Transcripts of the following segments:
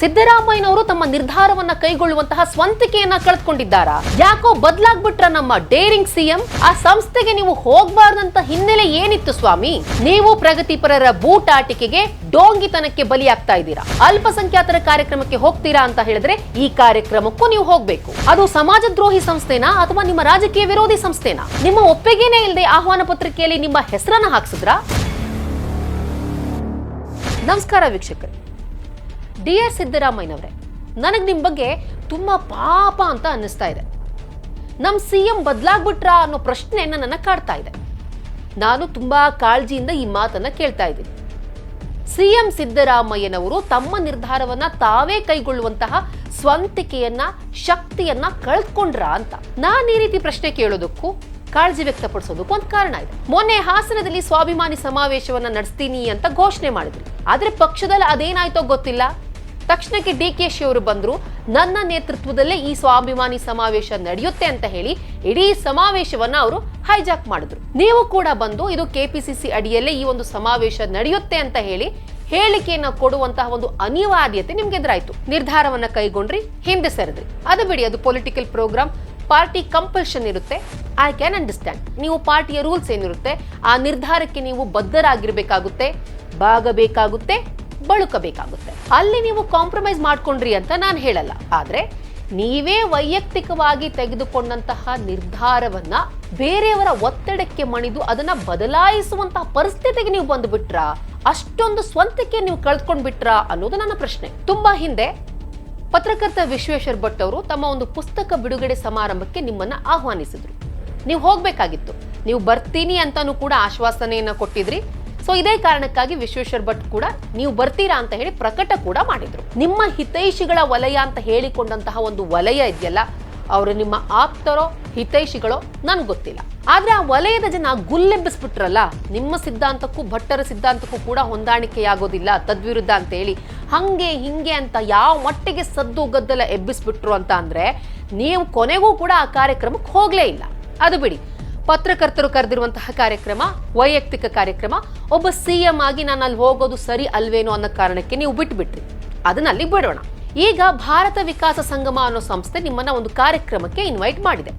ಸಿದ್ದರಾಮಯ್ಯನವರು ತಮ್ಮ ನಿರ್ಧಾರವನ್ನ ಕೈಗೊಳ್ಳುವಂತಹ ಸ್ವಂತಿಕೆಯನ್ನ ಕಳೆದುಕೊಂಡಿದ್ದಾರಾ? ಯಾಕೋ ಬದಲಾಗ್ಬಿಟ್ರ ನಮ್ಮ ಡೇರಿಂಗ್ ಸಿಎಂ? ಆ ಸಂಸ್ಥೆಗೆ ನೀವು ಹೋಗ್ಬಾರ್ದಂತ ಹಿನ್ನೆಲೆ ಏನಿತ್ತು ಸ್ವಾಮಿ? ನೀವು ಪ್ರಗತಿಪರರ ಬೂಟಾಟಿಕೆಗೆ ಡೋಂಗಿತನಕ್ಕೆ ಬಲಿಯಾಗ್ತಾ ಇದ್ದೀರಾ? ಅಲ್ಪಸಂಖ್ಯಾತರ ಕಾರ್ಯಕ್ರಮಕ್ಕೆ ಹೋಗ್ತೀರಾ ಅಂತ ಹೇಳಿದ್ರೆ ಈ ಕಾರ್ಯಕ್ರಮಕ್ಕೂ ನೀವು ಹೋಗ್ಬೇಕು. ಅದು ಸಮಾಜ ದ್ರೋಹಿ ಸಂಸ್ಥೆನಾ ಅಥವಾ ನಿಮ್ಮ ರಾಜಕೀಯ ವಿರೋಧಿ ಸಂಸ್ಥೆನಾ? ನಿಮ್ಮ ಒಪ್ಪಿಗೆನೇ ಇಲ್ಲದೆ ಆಹ್ವಾನ ಪತ್ರಿಕೆಯಲ್ಲಿ ನಿಮ್ಮ ಹೆಸರನ್ನ ಹಾಕ್ಸಿದ್ರಾ? ನಮಸ್ಕಾರ ವೀಕ್ಷಕರೇ. ಡಿ ಆರ್ ಸಿದ್ದರಾಮಯ್ಯನವರೇ. ನನಗೆ ನಿಮ್ಮ ಬಗ್ಗೆ ತುಂಬ ಪಾಪ ಅಂತ ಅನ್ನಿಸ್ತಾ ಇದೆ. ನಮ್ಮ ಸಿ ಎಂ ಬದಲಾಗ್ಬಿಟ್ರಾ ಅನ್ನೋ ಪ್ರಶ್ನೆ ನನ್ನನ್ನು ಕಾಡ್ತಾ ಇದೆ. ನಾನು ತುಂಬ ಕಾಳಜಿಯಿಂದ ಈ ಮಾತನ್ನು ಕೇಳ್ತಾ ಇದ್ದೀನಿ. ಸಿ ಎಂ ಸಿದ್ದರಾಮಯ್ಯನವರು ತಮ್ಮ ನಿರ್ಧಾರವನ್ನ ತಾವೇ ಕೈಗೊಳ್ಳುವಂತಹ ಸ್ವಂತಿಕೆಯನ್ನ, ಶಕ್ತಿಯನ್ನ ಕಳ್ಕೊಂಡ್ರ ಅಂತ. ನಾನು ಈ ರೀತಿ ಪ್ರಶ್ನೆ ಕೇಳೋದಕ್ಕೂ, ಕಾಳಜಿ ವ್ಯಕ್ತಪಡಿಸೋದಕ್ಕೂ ಒಂದು ಕಾರಣ ಇದೆ. ಮೊನ್ನೆ ಹಾಸನದಲ್ಲಿ ಸ್ವಾಭಿಮಾನಿ ಸಮಾವೇಶವನ್ನ ನಡೆಸ್ತೀನಿ ಅಂತ ಘೋಷಣೆ ಮಾಡಿದ್ರು. ಆದ್ರೆ ಪಕ್ಷದಲ್ಲಿ ಅದೇನಾಯ್ತೋ ಗೊತ್ತಿಲ್ಲ. ತಕ್ಷಣಕ್ಕೆ ಡಿ ಕೆ ಶಿ ಅವರು ಬಂದ್ರು. ನನ್ನ ನೇತೃತ್ವದಲ್ಲೇ ಈ ಸ್ವಾಭಿಮಾನಿ ಸಮಾವೇಶ ನಡೆಯುತ್ತೆ ಅಂತ ಹೇಳಿ ಇಡೀ ಸಮಾವೇಶವನ್ನ ಅವರು ಹೈಜಾಕ್ ಮಾಡಿದ್ರು. ನೀವು ಕೂಡ ಬಂದು ಇದು ಕೆಪಿಸಿಸಿ ಅಡಿಯಲ್ಲೇ ಈ ಒಂದು ಸಮಾವೇಶ ನಡೆಯುತ್ತೆ ಅಂತ ಹೇಳಿ ಹೇಳಿಕೆಯನ್ನ ಕೊಡುವಂತಹ ಒಂದು ಅನಿವಾರ್ಯತೆ ನಿಮ್ಗೆ ಎದುರಾಯ್ತು. ನಿರ್ಧಾರವನ್ನ ಕೈಗೊಂಡ್ರಿ, ಹಿಂದೆ ಸರಿದ್ರಿ. ಅದು ಬಿಡಿ, ಅದು ಪೊಲಿಟಿಕಲ್ ಪ್ರೋಗ್ರಾಮ್ ಪಾರ್ಟಿ ಕಂಪಲ್ಷನ್ ಇರುತ್ತೆ. ಐ ಕ್ಯಾನ್ ಅಂಡರ್ಸ್ಟ್ಯಾಂಡ್ ನೀವು ಪಾರ್ಟಿಯ ರೂಲ್ಸ್ ಏನಿರುತ್ತೆ, ಆ ನಿರ್ಧಾರಕ್ಕೆ ನೀವು ಬದ್ಧರಾಗಿರ್ಬೇಕಾಗುತ್ತೆ, ಬಾಗಬೇಕಾಗುತ್ತೆ. ಬಳುಕಬೇಕಾಗುತ್ತೆ. ಅಲ್ಲಿ ನೀವು ಕಾಂಪ್ರಮೈಸ್ ಮಾಡ್ಕೊಂಡ್ರಿ ಅಂತ ನಾನು ಹೇಳಲ್ಲ. ಆದ್ರೆ ನೀವೇ ವೈಯಕ್ತಿಕವಾಗಿ ತೆಗೆದುಕೊಂಡಂತಹ ನಿರ್ಧಾರವನ್ನ ಬೇರೆಯವರ ಒತ್ತಡಕ್ಕೆ ಮಣಿದು ಅದನ್ನ ಬದಲಾಯಿಸುವಂತಹ ಪರಿಸ್ಥಿತಿಗೆ ನೀವು ಬಂದುಬಿಟ್ರಾ? ಅಷ್ಟೊಂದು ಸ್ವಂತಕ್ಕೆ ನೀವು ಕಳ್ಕೊಂಡ್ಬಿಟ್ರಾ ಅನ್ನೋದು ನನ್ನ ಪ್ರಶ್ನೆ. ತುಂಬಾ ಹಿಂದೆ ಪತ್ರಕರ್ತ ವಿಶ್ವೇಶ್ವರ್ ಭಟ್ ಅವರು ತಮ್ಮ ಒಂದು ಪುಸ್ತಕ ಬಿಡುಗಡೆ ಸಮಾರಂಭಕ್ಕೆ ನಿಮ್ಮನ್ನ ಆಹ್ವಾನಿಸಿದ್ರು. ನೀವು ಹೋಗ್ಬೇಕಾಗಿತ್ತು. ನೀವು ಬರ್ತೀನಿ ಅಂತಾನೂ ಕೂಡ ಆಶ್ವಾಸನೆಯನ್ನ ಕೊಟ್ಟಿದ್ರಿ. ಸೊ ಇದೇ ಕಾರಣಕ್ಕಾಗಿ ವಿಶ್ವೇಶ್ವರ ಭಟ್ ಕೂಡ ನೀವು ಬರ್ತೀರಾ ಅಂತ ಹೇಳಿ ಪ್ರಕಟ ಕೂಡ ಮಾಡಿದ್ರು. ನಿಮ್ಮ ಹಿತೈಷಿಗಳ ವಲಯ ಅಂತ ಹೇಳಿಕೊಂಡಂತಹ ಒಂದು ವಲಯ ಇದೆಯಲ್ಲ, ಅವರು ನಿಮ್ಮ ಆಪ್ತರೋ ಹಿತೈಷಿಗಳೋ ನನ್ಗೆ ಗೊತ್ತಿಲ್ಲ. ಆದ್ರೆ ಆ ವಲಯದ ಜನ ಗುಲ್ಲೆಬ್ಬಿಸ್ಬಿಟ್ರಲ್ಲ, ನಿಮ್ಮ ಸಿದ್ಧಾಂತಕ್ಕೂ ಭಟ್ಟರ ಸಿದ್ಧಾಂತಕ್ಕೂ ಕೂಡ ಹೊಂದಾಣಿಕೆಯಾಗೋದಿಲ್ಲ ತದ್ವಿರುದ್ಧ ಅಂತ ಹೇಳಿ. ಹಂಗೆ ಹಿಂಗೆ ಅಂತ ಯಾವ ಮಟ್ಟಿಗೆ ಸದ್ದು ಗದ್ದಲ ಎಬ್ಬಿಸ್ಬಿಟ್ರು ಅಂತ ಅಂದ್ರೆ, ನೀವು ಕೊನೆಗೂ ಕೂಡ ಆ ಕಾರ್ಯಕ್ರಮಕ್ಕೆ ಹೋಗ್ಲೇ ಇಲ್ಲ. ಅದು ಬಿಡಿ. ಪತ್ರಕರ್ತರು ಕರೆದಿರುವಂತಹ ಕಾರ್ಯಕ್ರಮ, ವೈಯಕ್ತಿಕ ಕಾರ್ಯಕ್ರಮ. ಒಬ್ಬ ಸಿ ಎಂ ಆಗಿ ನಾನು ಅಲ್ಲಿ ಹೋಗೋದು ಸರಿ ಅಲ್ವೇನೋ ಅನ್ನೋ ಕಾರಣಕ್ಕೆ ನೀವು ಬಿಟ್ಬಿಟ್ರಿ. ಅದನ್ನ ಅಲ್ಲಿ ಬಿಡೋಣ. ಈಗ ಭಾರತ ವಿಕಾಸ ಸಂಗಮ ಅನ್ನೋ ಸಂಸ್ಥೆ ನಿಮ್ಮನ್ನ ಒಂದು ಕಾರ್ಯಕ್ರಮಕ್ಕೆ ಇನ್ವೈಟ್ ಮಾಡಿದೆ.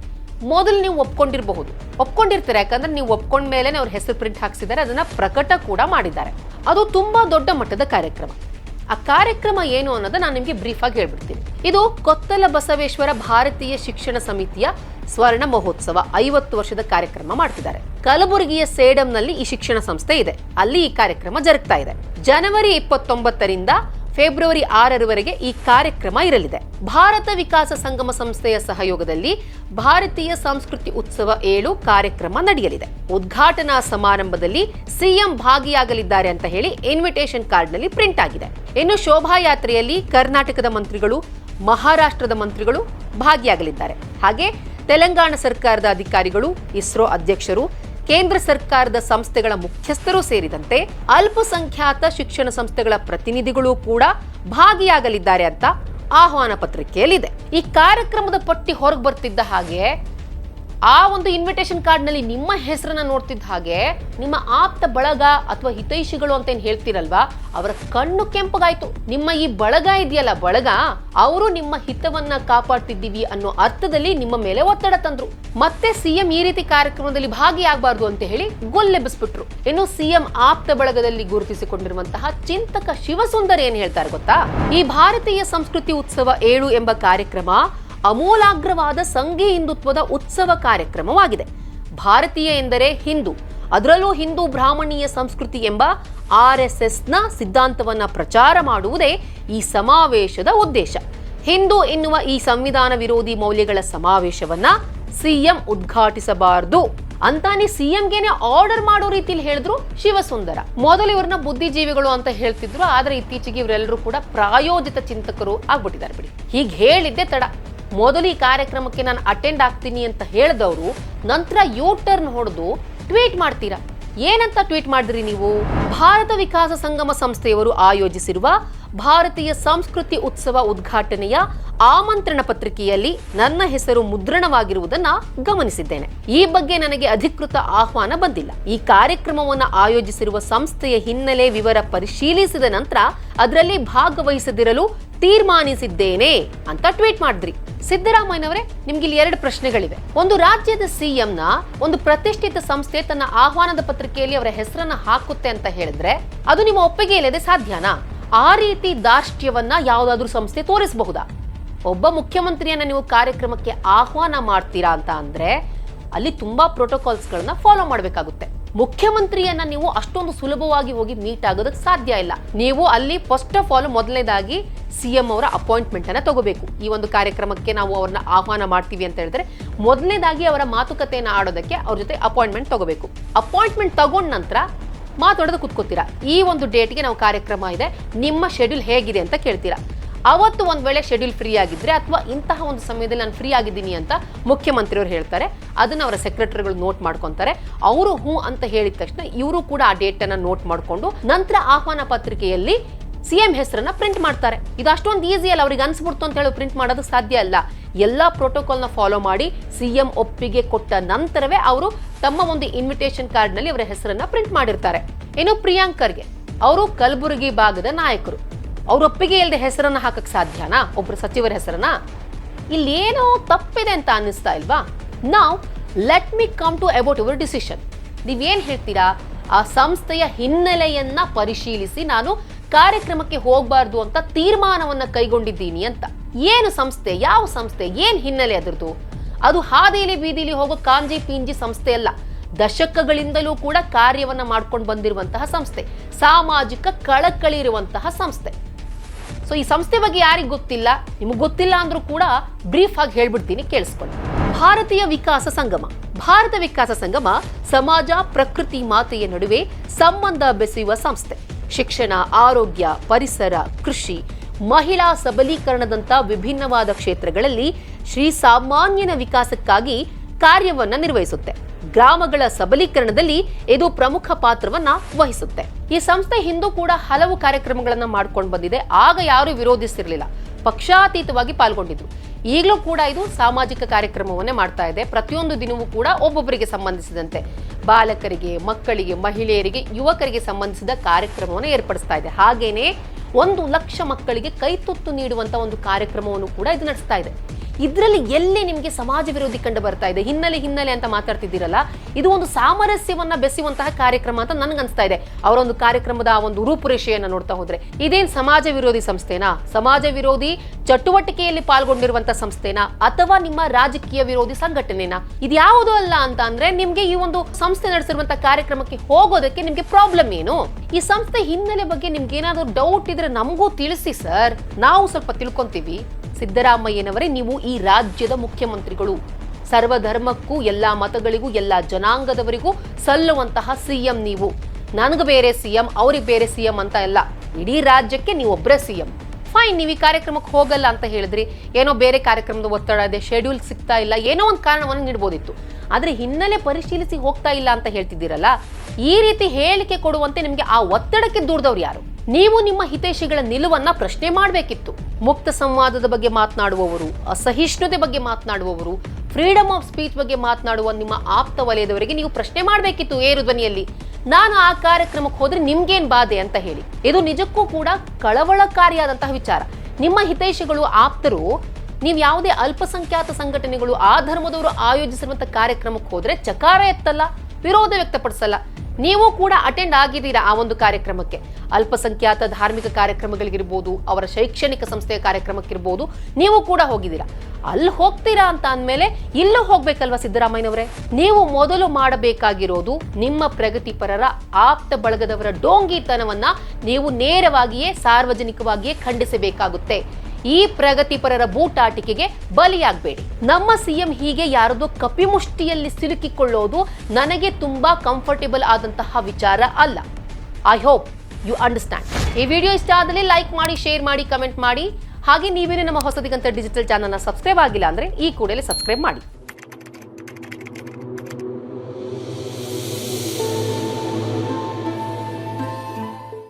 ಮೊದಲು ನೀವು ಒಪ್ಕೊಂಡಿರಬಹುದು. ಒಪ್ಕೊಂಡಿರ್ತಾರೆ, ಯಾಕಂದ್ರೆ ನೀವು ಒಪ್ಕೊಂಡ ಮೇಲೆ ಅವ್ರ ಹೆಸರು ಪ್ರಿಂಟ್ ಹಾಕ್ಸಿದ್ದಾರೆ, ಅದನ್ನ ಪ್ರಕಟ ಕೂಡ ಮಾಡಿದ್ದಾರೆ. ಅದು ತುಂಬಾ ದೊಡ್ಡ ಮಟ್ಟದ ಕಾರ್ಯಕ್ರಮ. ಆ ಕಾರ್ಯಕ್ರಮ ಏನು ಅನ್ನೋದನ್ನ ನಾನು ನಿಮಗೆ ಬ್ರೀಫ್ ಆಗಿ ಹೇಳ್ಬಿಡ್ತೀನಿ. ಇದು ಕೊತ್ತಲ ಬಸವೇಶ್ವರ ಭಾರತೀಯ ಶಿಕ್ಷಣ ಸಮಿತಿಯ ಸ್ವರ್ಣ ಮಹೋತ್ಸವ ಐವತ್ತು ವರ್ಷದ ಕಾರ್ಯಕ್ರಮ ಮಾಡ್ತಿದ್ದಾರೆ. ಕಲಬುರಗಿಯ ಸೇಡಂನಲ್ಲಿ ಈ ಶಿಕ್ಷಣ ಸಂಸ್ಥೆ ಇದೆ. ಅಲ್ಲಿ ಈ ಕಾರ್ಯಕ್ರಮ ಜರುಗ್ತಾ ಇದೆ. ಜನವರಿ ಇಪ್ಪತ್ತೊಂಬತ್ತರಿಂದ ಫೆಬ್ರವರಿ ಆರರವರೆಗೆ ಈ ಕಾರ್ಯಕ್ರಮ ಇರಲಿದೆ. ಭಾರತ ವಿಕಾಸ ಸಂಗಮ ಸಂಸ್ಥೆಯ ಸಹಯೋಗದಲ್ಲಿ ಭಾರತೀಯ ಸಂಸ್ಕೃತಿ ಉತ್ಸವ ಏಳು ಕಾರ್ಯಕ್ರಮ ನಡೆಯಲಿದೆ. ಉದ್ಘಾಟನಾ ಸಮಾರಂಭದಲ್ಲಿ ಸಿಎಂ ಭಾಗಿಯಾಗಲಿದ್ದಾರೆ ಅಂತ ಹೇಳಿ ಇನ್ವಿಟೇಷನ್ ಕಾರ್ಡ್ನಲ್ಲಿ ಪ್ರಿಂಟ್ ಆಗಿದೆ. ಇನ್ನು ಶೋಭಾಯಾತ್ರೆಯಲ್ಲಿ ಕರ್ನಾಟಕದ ಮಂತ್ರಿಗಳು, ಮಹಾರಾಷ್ಟ್ರದ ಮಂತ್ರಿಗಳು ಭಾಗಿಯಾಗಲಿದ್ದಾರೆ. ಹಾಗೆ ತೆಲಂಗಾಣ ಸರ್ಕಾರದ ಅಧಿಕಾರಿಗಳು, ಇಸ್ರೋ ಅಧ್ಯಕ್ಷರು, ಕೇಂದ್ರ ಸರ್ಕಾರದ ಸಂಸ್ಥೆಗಳ ಮುಖ್ಯಸ್ಥರು ಸೇರಿದಂತೆ ಅಲ್ಪಸಂಖ್ಯಾತ ಶಿಕ್ಷಣ ಸಂಸ್ಥೆಗಳ ಪ್ರತಿನಿಧಿಗಳು ಕೂಡ ಭಾಗಿಯಾಗಲಿದ್ದಾರೆ ಅಂತ ಆಹ್ವಾನ ಪತ್ರಿಕೆಯಲ್ಲಿದೆ. ಈ ಕಾರ್ಯಕ್ರಮದ ಪಟ್ಟಿ ಹೊರಗೆ ಬರ್ತಿದ್ದ ಹಾಗೆ ಆ ಒಂದು ಇನ್ವಿಟೇಷನ್ ಕಾರ್ಡ್ನಲ್ಲಿ ನಿಮ್ಮ ಹೆಸರನ್ನ ನೋಡ್ತಿದ್ದ ಹಾಗೆ ನಿಮ್ಮ ಆಪ್ತ ಬಳಗ ಅಥವಾ ಹಿತೈಷಿಗಳು ಅಂತ ಏನ್ ಹೇಳ್ತಿರಲ್ವಾ, ಅವರ ಕಣ್ಣು ಕೆಂಪಗಾಯ್ತು. ನಿಮ್ಮ ಈ ಬಳಗ ಇದೆಯಲ್ಲ ಬಳಗ, ಅವರು ನಿಮ್ಮ ಹಿತವನ್ನ ಕಾಪಾಡ್ತಿದ್ದೀವಿ ಅನ್ನೋ ಅರ್ಥದಲ್ಲಿ ನಿಮ್ಮ ಮೇಲೆ ಒತ್ತಡ ತಂದ್ರು. ಮತ್ತೆ ಸಿಎಂ ಈ ರೀತಿ ಕಾರ್ಯಕ್ರಮದಲ್ಲಿ ಭಾಗಿಯಾಗಬಾರ್ದು ಅಂತ ಹೇಳಿ ಗೊಲ್ಲೆಬ್ಬಿಸ್ಬಿಟ್ರು ಇನ್ನು ಸಿಎಂ ಆಪ್ತ ಬಳಗದಲ್ಲಿ ಗುರುತಿಸಿಕೊಂಡಿರುವಂತಹ ಚಿಂತಕ ಶಿವಸುಂದರ್ ಏನ್ ಹೇಳ್ತಾರೆ ಗೊತ್ತಾ? ಈ ಭಾರತೀಯ ಸಂಸ್ಕೃತಿ ಉತ್ಸವ ಏಳು ಎಂಬ ಕಾರ್ಯಕ್ರಮ ಅಮೂಲಾಗ್ರವಾದ ಸಂಘಿ ಹಿಂದುತ್ವದ ಉತ್ಸವ ಕಾರ್ಯಕ್ರಮವಾಗಿದೆ. ಭಾರತೀಯ ಎಂದರೆ ಹಿಂದೂ, ಅದರಲ್ಲೂ ಹಿಂದೂ ಬ್ರಾಹ್ಮಣೀಯ ಸಂಸ್ಕೃತಿ ಎಂಬ ಆರ್ ಎಸ್ ಎಸ್ನ ಸಿದ್ಧಾಂತವನ್ನ ಪ್ರಚಾರ ಮಾಡುವುದೇ ಈ ಸಮಾವೇಶದ ಉದ್ದೇಶ. ಹಿಂದೂ ಎನ್ನುವ ಈ ಸಂವಿಧಾನ ವಿರೋಧಿ ಮೌಲ್ಯಗಳ ಸಮಾವೇಶವನ್ನ ಸಿಎಂ ಉದ್ಘಾಟಿಸಬಾರದು ಅಂತಾನೆ ಸಿಎಂಗೆನೆ ಆರ್ಡರ್ ಮಾಡೋ ರೀತಿಯಲ್ಲಿ ಹೇಳಿದ್ರು ಶಿವಸುಂದರ. ಮೊದಲು ಇವ್ರನ್ನ ಬುದ್ಧಿಜೀವಿಗಳು ಅಂತ ಹೇಳ್ತಿದ್ರು, ಆದ್ರೆ ಇತ್ತೀಚೆಗೆ ಇವರೆಲ್ಲರೂ ಕೂಡ ಪ್ರಾಯೋಜಿತ ಚಿಂತಕರು ಆಗ್ಬಿಟ್ಟಿದ್ದಾರೆ ಬಿಡಿ. ಹೀಗೆ ಹೇಳಿದ್ದೆ ತಡ. ಮೊದಲು ಈ ಕಾರ್ಯಕ್ರಮಕ್ಕೆ ನಾನು ಅಟೆಂಡ್ ಆಗ್ತೀನಿ ಅಂತ ಹೇಳಿದವರು ನಂತರ ಯೂ ಟರ್ನ್ ಹೊಡೆದು ಟ್ವೀಟ್ ಮಾಡ್ತೀರಾ? ಏನಂತ ಟ್ವೀಟ್ ಮಾಡಿದ್ರಿ ನೀವು? ಭಾರತ ವಿಕಾಸ ಸಂಗಮ ಸಂಸ್ಥೆಯವರು ಆಯೋಜಿಸಿರುವ ಭಾರತೀಯ ಸಂಸ್ಕೃತಿ ಉತ್ಸವ ಉದ್ಘಾಟನೆಯ ಆಮಂತ್ರಣ ಪತ್ರಿಕೆಯಲ್ಲಿ ನನ್ನ ಹೆಸರು ಮುದ್ರಣವಾಗಿರುವುದನ್ನ ಗಮನಿಸಿದ್ದೇನೆ. ಈ ಬಗ್ಗೆ ನನಗೆ ಅಧಿಕೃತ ಆಹ್ವಾನ ಬಂದಿಲ್ಲ. ಈ ಕಾರ್ಯಕ್ರಮವನ್ನು ಆಯೋಜಿಸಿರುವ ಸಂಸ್ಥೆಯ ಹಿನ್ನೆಲೆ ವಿವರ ಪರಿಶೀಲಿಸಿದ ನಂತರ ಅದರಲ್ಲಿ ಭಾಗವಹಿಸದಿರಲು ತೀರ್ಮಾನಿಸಿದ್ದೇನೆ ಅಂತ ಟ್ವೀಟ್ ಮಾಡಿದ್ರಿ. ಸಿದ್ದರಾಮಯ್ಯನವರೇ ನಿಮ್ಗೆ ಇಲ್ಲಿ ಎರಡು ಪ್ರಶ್ನೆಗಳಿವೆ. ಒಂದು ರಾಜ್ಯದ ಸಿಎಂನ ಒಂದು ಪ್ರತಿಷ್ಠಿತ ಸಂಸ್ಥೆ ತನ್ನ ಆಹ್ವಾನದ ಪತ್ರಿಕೆಯಲ್ಲಿ ಅವರ ಹೆಸರನ್ನ ಹಾಕುತ್ತೆ ಅಂತ ಹೇಳಿದ್ರೆ ಅದು ನಿಮ್ಮ ಒಪ್ಪಿಗೆ ಇಲ್ಲದೆ ಸಾಧ್ಯನಾ? ಆ ರೀತಿ ದಾರ್ಷ್ಟ್ಯವನ್ನ ಯಾವುದಾದ್ರೂ ಸಂಸ್ಥೆ ತೋರಿಸಬಹುದಾ? ಒಬ್ಬ ಮುಖ್ಯಮಂತ್ರಿಯನ್ನ ನೀವು ಕಾರ್ಯಕ್ರಮಕ್ಕೆ ಆಹ್ವಾನ ಮಾಡ್ತೀರಾ ಅಂತ ಅಂದ್ರೆ ಅಲ್ಲಿ ತುಂಬಾ ಪ್ರೋಟೋಕಾಲ್ಸ್ಗಳನ್ನ ಫಾಲೋ ಮಾಡಬೇಕಾಗುತ್ತೆ. ಮುಖ್ಯಮಂತ್ರಿಯನ್ನ ನೀವು ಅಷ್ಟೊಂದು ಸುಲಭವಾಗಿ ಹೋಗಿ ಮೀಟ್ ಆಗೋದಕ್ಕೆ ಸಾಧ್ಯ ಇಲ್ಲ. ನೀವು ಅಲ್ಲಿ ಫಸ್ಟ್ ಆಫ್ ಆಲ್ ಮೊದಲನೇದಾಗಿ ಸಿಎಂ ಅವರ ಅಪಾಯಿಂಟ್ಮೆಂಟ್ ಅನ್ನ ತಗೋಬೇಕು. ಈ ಒಂದು ಕಾರ್ಯಕ್ರಮಕ್ಕೆ ನಾವು ಅವ್ರನ್ನ ಆಹ್ವಾನ ಮಾಡ್ತೀವಿ ಅಂತ ಹೇಳಿದ್ರೆ ಮೊದಲನೇದಾಗಿ ಅವರ ಮಾತುಕತೆಯನ್ನು ಆಡೋದಕ್ಕೆ ಅವ್ರ ಜೊತೆ ಅಪಾಯಿಂಟ್ಮೆಂಟ್ ತಗೋಬೇಕು. ಅಪಾಯಿಂಟ್ಮೆಂಟ್ ತಗೊಂಡ ನಂತರ ಮಾತಾಡೋದು ಕುತ್ಕೋತೀರಾ? ಈ ಒಂದು ಡೇಟ್ಗೆ ನಾವು ಕಾರ್ಯಕ್ರಮ ಇದೆ. ನಿಮ್ಮ ಶೆಡ್ಯೂಲ್ ಹೇಗಿದೆ ಅಂತ ಕೇಳ್ತೀರಾ? ಅವತ್ತು ಒಂದು ವೇಳೆ ಶೆಡ್ಯೂಲ್ ಫ್ರೀ ಆಗಿದ್ರೆ ಅಥವಾ ಇಂತಹ ಒಂದು ಸಮಯದಲ್ಲಿ ನಾನು ಫ್ರೀ ಆಗಿದ್ದೀನಿ ಅಂತ ಮುಖ್ಯಮಂತ್ರಿಯವರು ಹೇಳ್ತಾರೆ. ಅದನ್ನು ಅವರ ಸೆಕ್ರೆಟರಿಗಳು ನೋಟ್ ಮಾಡ್ಕೊತಾರೆ. ಅವರು ಹ್ಞೂ ಅಂತ ಹೇಳಿದ ತಕ್ಷಣ ಇವರು ಕೂಡ ಆ ಡೇಟ್ ಅನ್ನ ನೋಟ್ ಮಾಡಿಕೊಂಡು ನಂತರ ಆಹ್ವಾನ ಪತ್ರಿಕೆಯಲ್ಲಿ ಸಿಎಂ ಹೆಸರನ್ನ ಪ್ರಿಂಟ್ ಮಾಡ್ತಾರೆ. ಇದು ಅಷ್ಟೊಂದು ಈಸಿ ಅಲ್ಲ, ಅವ್ರಿಗೆ ಅನ್ಸ್ಬಿಡ್ತು ಅಂತ ಹೇಳಿ ಪ್ರಿಂಟ್ ಮಾಡೋದು ಸಾಧ್ಯ ಅಲ್ಲ. ಎಲ್ಲಾ ಪ್ರೋಟೋಕಾಲ್ನ ಫಾಲೋ ಮಾಡಿ ಸಿಎಂ ಒಪ್ಪಿಗೆ ಕೊಟ್ಟ ನಂತರವೇ ಅವರು ತಮ್ಮ ಒಂದು ಇನ್ವಿಟೇಷನ್ ಕಾರ್ಡ್ನಲ್ಲಿ ಅವರ ಹೆಸರನ್ನ ಪ್ರಿಂಟ್ ಮಾಡಿರ್ತಾರೆ. ಇನ್ನು ಪ್ರಿಯಾಂಕರ್ಗೆ, ಅವರು ಕಲಬುರಗಿ ಭಾಗದ ನಾಯಕರು. ಅವ್ರ ಒಪ್ಪಿಗೆ ಇಲ್ಲದೆ ಹೆಸರನ್ನು ಹಾಕಕ್ಕೆ ಸಾಧ್ಯನಾ? ಒಬ್ರು ಸಚಿವರ ಹೆಸರನ್ನ? ಇಲ್ಲಿ ಏನೋ ತಪ್ಪಿದೆ ಅಂತ ಅನ್ನಿಸ್ತಾ ಇಲ್ವಾ? ನಾವು let me come to about your decision ನೀವೇನು ಹೇಳ್ತೀರಾ? ಆ ಸಂಸ್ಥೆಯ ಹಿನ್ನೆಲೆಯನ್ನ ಪರಿಶೀಲಿಸಿ ನಾನು ಕಾರ್ಯಕ್ರಮಕ್ಕೆ ಹೋಗಬಾರ್ದು ಅಂತ ತೀರ್ಮಾನವನ್ನ ಕೈಗೊಂಡಿದ್ದೀನಿ ಅಂತ. ಏನು ಸಂಸ್ಥೆ? ಯಾವ ಸಂಸ್ಥೆ? ಏನ್ ಹಿನ್ನೆಲೆ ಅದರದು ಅದು ಹಾದಿಲಿ ಬೀದಿಲಿ ಹೋಗೋ ಕಾಂಜಿ ಪಿಂಜಿ ಸಂಸ್ಥೆ ಅಲ್ಲ. ದಶಕಗಳಿಂದಲೂ ಕೂಡ ಕಾರ್ಯವನ್ನ ಮಾಡ್ಕೊಂಡು ಬಂದಿರುವಂತಹ ಸಂಸ್ಥೆ. ಸಾಮಾಜಿಕ ಕಳಕಳಿ ಇರುವಂತಹ ಸಂಸ್ಥೆ. ಸೊ ಈ ಸಂಸ್ಥೆ ಬಗ್ಗೆ ಯಾರಿಗ್ ಗೊತ್ತಿಲ್ಲ? ನಿಮಗೆ ಗೊತ್ತಿಲ್ಲ ಅಂದ್ರೂ ಕೂಡ ಬ್ರೀಫ್ ಆಗಿ ಹೇಳ್ಬಿಡ್ತೀನಿ, ಕೇಳಿಸ್ಕೊಳ್ಳಿ. ಭಾರತೀಯ ವಿಕಾಸ ಸಂಗಮ. ಭಾರತ ವಿಕಾಸ ಸಂಗಮ ಸಮಾಜ, ಪ್ರಕೃತಿ, ಮಾತೆಯ ನಡುವೆ ಸಂಬಂಧ ಬೆಸೆಯುವ ಸಂಸ್ಥೆ. ಶಿಕ್ಷಣ, ಆರೋಗ್ಯ, ಪರಿಸರ, ಕೃಷಿ, ಮಹಿಳಾ ಸಬಲೀಕರಣದಂತ ವಿಭಿನ್ನವಾದ ಕ್ಷೇತ್ರಗಳಲ್ಲಿ ಶ್ರೀ ಸಾಮಾನ್ಯನ ವಿಕಾಸಕ್ಕಾಗಿ ಕಾರ್ಯವನ್ನ ನಿರ್ವಹಿಸುತ್ತೆ. ಗ್ರಾಮಗಳ ಸಬಲೀಕರಣದಲ್ಲಿ ಇದು ಪ್ರಮುಖ ಪಾತ್ರವನ್ನ ವಹಿಸುತ್ತೆ. ಈ ಸಂಸ್ಥೆ ಹಿಂದೂ ಕೂಡ ಹಲವು ಕಾರ್ಯಕ್ರಮಗಳನ್ನ ಮಾಡ್ಕೊಂಡು ಬಂದಿದೆ. ಆಗ ಯಾರು ವಿರೋಧಿಸಿರಲಿಲ್ಲ. ಪಕ್ಷಾತೀತವಾಗಿ ಪಾಲ್ಗೊಂಡಿದ್ರು. ಈಗಲೂ ಕೂಡ ಇದು ಸಾಮಾಜಿಕ ಕಾರ್ಯಕ್ರಮವನ್ನೇ ಮಾಡ್ತಾ ಇದೆ. ಪ್ರತಿಯೊಂದು ದಿನವೂ ಕೂಡ ಒಬ್ಬೊಬ್ಬರಿಗೆ ಸಂಬಂಧಿಸಿದಂತೆ ಬಾಲಕರಿಗೆ, ಮಕ್ಕಳಿಗೆ, ಮಹಿಳೆಯರಿಗೆ, ಯುವಕರಿಗೆ ಸಂಬಂಧಿಸಿದ ಕಾರ್ಯಕ್ರಮವನ್ನು ಏರ್ಪಡಿಸ್ತಾ ಇದೆ. ಹಾಗೇನೆ ಒಂದು ಲಕ್ಷ ಮಕ್ಕಳಿಗೆ ಕೈತುತ್ತು ನೀಡುವಂತ ಒಂದು ಕಾರ್ಯಕ್ರಮವನ್ನು ಕೂಡ ಇದು ನಡೆಸ್ತಾ ಇದೆ. ಇದರಲ್ಲಿ ಎಲ್ಲಿ ನಿಮಗೆ ಸಮಾಜ ವಿರೋಧಿ ಕಂಡು ಬರ್ತಾ ಇದೆ? ಹಿನ್ನೆಲೆ ಹಿನ್ನೆಲೆ ಅಂತ ಮಾತಾಡ್ತಿದ್ದೀರಲ್ಲ, ಇದು ಒಂದು ಸಾಮರಸ್ಯವನ್ನ ಬೆಸೆಯುವಂತಹ ಕಾರ್ಯಕ್ರಮ ಅಂತ ನನಗೆ ಅನ್ಸ್ತಾ ಇದೆ. ಅವರ ಒಂದು ಕಾರ್ಯಕ್ರಮದ ಆ ಒಂದು ರೂಪುರೇಷೆಯನ್ನು ನೋಡ್ತಾ ಹೋದ್ರೆ. ಇದೇನು ಸಮಾಜ ವಿರೋಧಿ ಸಂಸ್ಥೆನಾ? ಸಮಾಜ ವಿರೋಧಿ ಚಟುವಟಿಕೆಯಲ್ಲಿ ಪಾಲ್ಗೊಂಡಿರುವಂತಹ ಸಂಸ್ಥೆನಾ? ಅಥವಾ ನಿಮ್ಮ ರಾಜಕೀಯ ವಿರೋಧಿ ಸಂಘಟನೆನಾ? ಇದು ಯಾವುದು ಅಲ್ಲ ಅಂತ ಅಂದ್ರೆ ನಿಮ್ಗೆ ಈ ಒಂದು ಸಂಸ್ಥೆ ನಡೆಸಿರುವಂತಹ ಕಾರ್ಯಕ್ರಮಕ್ಕೆ ಹೋಗೋದಕ್ಕೆ ನಿಮ್ಗೆ ಪ್ರಾಬ್ಲಮ್ ಏನು? ಈ ಸಂಸ್ಥೆ ಹಿನ್ನೆಲೆ ಬಗ್ಗೆ ನಿಮ್ಗೆ ಏನಾದ್ರು ಡೌಟ್ ಇದ್ರೆ ನಮಗೂ ತಿಳಿಸಿ ಸರ್. ನಾವು ಸ್ವಲ್ಪ ತಿಳ್ಕೊಂತೀವಿ. ಸಿದ್ದರಾಮಯ್ಯನವರೇ, ನೀವು ಈ ರಾಜ್ಯದ ಮುಖ್ಯಮಂತ್ರಿಗಳು. ಸರ್ವಧರ್ಮಕ್ಕೂ, ಎಲ್ಲಾ ಮತಗಳಿಗೂ, ಎಲ್ಲಾ ಜನಾಂಗದವರಿಗೂ ಸಲ್ಲುವಂತಹ ಸಿಎಂ ನೀವು. ನನಗೆ ಬೇರೆ ಸಿಎಂ, ಅವ್ರಿಗೆ ಬೇರೆ ಸಿಎಂ ಅಂತ ಎಲ್ಲ ಇಡೀ ರಾಜ್ಯಕ್ಕೆ ನೀವು ಒಬ್ಬರೇ ಸಿಎಂ. ಫೈನ್, ನೀವು ಈ ಕಾರ್ಯಕ್ರಮಕ್ಕೆ ಹೋಗಲ್ಲ ಅಂತ ಹೇಳಿದ್ರಿ. ಏನೋ ಬೇರೆ ಕಾರ್ಯಕ್ರಮದ ಒತ್ತಡ ಇದೆ, ಶೆಡ್ಯೂಲ್ ಸಿಗ್ತಾ ಇಲ್ಲ, ಏನೋ ಒಂದು ಕಾರಣವನ್ನು ನೀಡ್ಬೋದಿತ್ತು. ಆದ್ರೆ ಹಿನ್ನೆಲೆ ಪರಿಶೀಲಿಸಿ ಹೋಗ್ತಾ ಇಲ್ಲ ಅಂತ ಹೇಳ್ತಿದ್ದೀರಲ್ಲ, ಈ ರೀತಿ ಹೇಳಿಕೆ ಕೊಡುವಂತೆ ನಿಮಗೆ ಆ ಒತ್ತಡಕ್ಕೆ ದೂರದವ್ರು ಯಾರು? ನೀವು ನಿಮ್ಮ ಹಿತೈಷಿಗಳ ನಿಲುವನ್ನ ಪ್ರಶ್ನೆ ಮಾಡಬೇಕಿತ್ತು. ಮುಕ್ತ ಸಂವಾದದ ಬಗ್ಗೆ ಮಾತನಾಡುವವರು, ಅಸಹಿಷ್ಣುತೆ ಬಗ್ಗೆ ಮಾತನಾಡುವವರು ಫ್ರೀಡಮ್ ಆಫ್ ಸ್ಪೀಚ್ ಬಗ್ಗೆ ಮಾತನಾಡುವ ನಿಮ್ಮ ಆಪ್ತ ವಲಯದವರಿಗೆ ನೀವು ಪ್ರಶ್ನೆ ಮಾಡಬೇಕಿತ್ತು ಏರು ಧ್ವನಿಯಲ್ಲಿ. ನಾನು ಆ ಕಾರ್ಯಕ್ರಮಕ್ಕೆ ಹೋದ್ರೆ ನಿಮ್ಗೇನ್ ಬಾಧೆ ಅಂತ ಹೇಳಿ. ಇದು ನಿಜಕ್ಕೂ ಕೂಡ ಕಳವಳಕಾರಿಯಾದಂತಹ ವಿಚಾರ. ನಿಮ್ಮ ಹಿತೈಷಿಗಳು ಆಪ್ತರು, ನೀವು ಯಾವುದೇ ಅಲ್ಪಸಂಖ್ಯಾತ ಸಂಘಟನೆಗಳು, ಆ ಧರ್ಮದವರು ಆಯೋಜಿಸಿರುವಂತಹ ಕಾರ್ಯಕ್ರಮಕ್ಕೆ ಹೋದ್ರೆ ಚಕಾರ ಎತ್ತಲ್ಲ, ವಿರೋಧ ವ್ಯಕ್ತಪಡಿಸಲ್ಲ. ನೀವು ಕೂಡ ಅಟೆಂಡ್ ಆಗಿದ್ದೀರಾ ಆ ಒಂದು ಕಾರ್ಯಕ್ರಮಕ್ಕೆ? ಅಲ್ಪಸಂಖ್ಯಾತ ಧಾರ್ಮಿಕ ಕಾರ್ಯಕ್ರಮಗಳಿಗಿರ್ಬೋದು, ಅವರ ಶೈಕ್ಷಣಿಕ ಸಂಸ್ಥೆಯ ಕಾರ್ಯಕ್ರಮಕ್ಕಿರ್ಬೋದು, ನೀವು ಕೂಡ ಹೋಗಿದ್ದೀರಾ? ಅಲ್ಲಿ ಹೋಗ್ತೀರಾ ಅಂತ ಅಂದಮೇಲೆ ಇಲ್ಲೂ ಹೋಗ್ಬೇಕಲ್ವಾ ಸಿದ್ದರಾಮಯ್ಯನವರೇ? ನೀವು ಮೊದಲು ಮಾಡಬೇಕಾಗಿರೋದು ನಿಮ್ಮ ಪ್ರಗತಿಪರರ, ಆಪ್ತ ಬಳಗದವರ ಡೋಂಗಿತನವನ್ನ ನೀವು ನೇರವಾಗಿಯೇ ಸಾರ್ವಜನಿಕವಾಗಿಯೇ ಖಂಡಿಸಬೇಕಾಗುತ್ತೆ. ಈ ಪ್ರಗತಿಪರರ ಬೂಟಾಟಿಕೆಗೆ ಬಲಿಯಾಗಬೇಡಿ. ನಮ್ಮ ಸಿಎಂ ಹೀಗೆ ಯಾರದೋ ಕಪಿಮುಷ್ಟಿಯಲ್ಲಿ ಸಿಲುಕಿಕೊಳ್ಳೋದು ನನಗೆ ತುಂಬಾ ಕಂಫರ್ಟೇಬಲ್ ಆದಂತಹ ವಿಚಾರ ಅಲ್ಲ. ಐ ಹೋಪ್ ಯು ಅಂಡರ್ಸ್ಟ್ಯಾಂಡ್ ಈ ವಿಡಿಯೋ ಇಷ್ಟ ಆದಲ್ಲಿ ಲೈಕ್ ಮಾಡಿ ಶೇರ್ ಮಾಡಿ ಕಮೆಂಟ್ ಮಾಡಿ. ಹಾಗೆ ನೀವೇನೇ ನಮ್ಮ ಹೊಸದಿಗಂತ ಡಿಜಿಟಲ್ ಚಾನಲ್ನ ಸಬ್ಸ್ಕ್ರೈಬ್ ಆಗಿಲ್ಲ ಅಂದ್ರೆ ಈ ಕೂಡಲೇ ಸಬ್ಸ್ಕ್ರೈಬ್ ಮಾಡಿ.